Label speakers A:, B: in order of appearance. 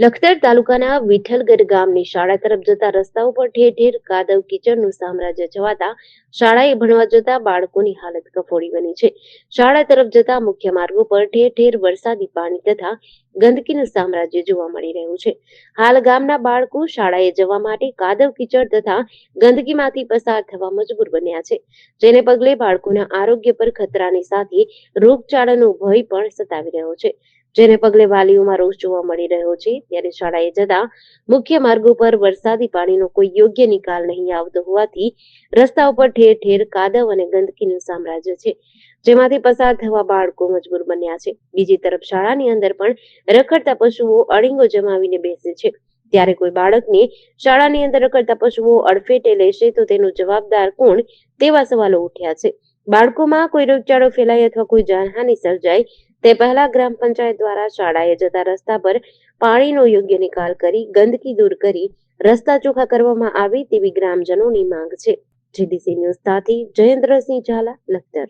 A: લખતર તાલુકાના વિઠ્ઠલગઢ ગામની શાળા તરફ જતા રસ્તા ઉપર ઠેર ઠેર કાદવ કિચડનું સામ્રાજ્ય છવાતા શાળાએ ભણવા જતા બાળકોની હાલત કફોડી બની છે. શાળા તરફ જતા મુખ્ય માર્ગો પર ઠેર ઠેર વરસાદી પાણી તથા ગંદકીનું સામ્રાજ્ય જોવા મળી રહ્યું છે. હાલ ગામના બાળકો શાળાએ જવા માટે કાદવ કીચડ તથા ગંદકીમાંથી પસાર થવા મજબૂર બન્યા છે. જેને પગલે બાળકોના આરોગ્ય પર ખતરાની સાથે રોગચાળાનો ભય પણ સતાવી રહ્યો છે. જેને પગલે વાલીઓમાં રોષ જોવા મળી રહ્યો છે. ત્યારે શાળાએ જતા મુખ્ય માર્ગો પર વરસાદી પાણીનો કોઈ યોગ્ય નિકાલ નહીં આવતો હોવાથી રસ્તા ઉપર ઠેર ઠેર કાદવ અને ગંદકીનું સામ્રાજ્ય છે, જેમાંથી પસાર થવા બાળકો મજબૂર બન્યા છે. બીજી તરફ શાળાની અંદર પણ રખડતા પશુઓ અડીંગો જમાવીને બેસે છે. ત્યારે કોઈ બાળકને શાળાની અંદર રખડતા પશુઓ અડફેટે લેશે તો તેનો જવાબદાર કોણ? તેવા સવાલો ઉઠ્યા છે. બાળકોમાં કોઈ રોગચાળો ફેલાય અથવા કોઈ જાનહાનિ સર્જાય તે પહેલા ગ્રામ પંચાયત દ્વારા શાળાએ જતા રસ્તા પર પાણીનો યોગ્ય નિકાલ કરી ગંદકી દૂર કરી રસ્તા ચોખ્ખા કરવામાં આવે તેવી ગ્રામજનોની માંગ છે. જીડીસી ન્યૂઝ સાથે જયેન્દ્રસિંહ ઝાલા, લખતર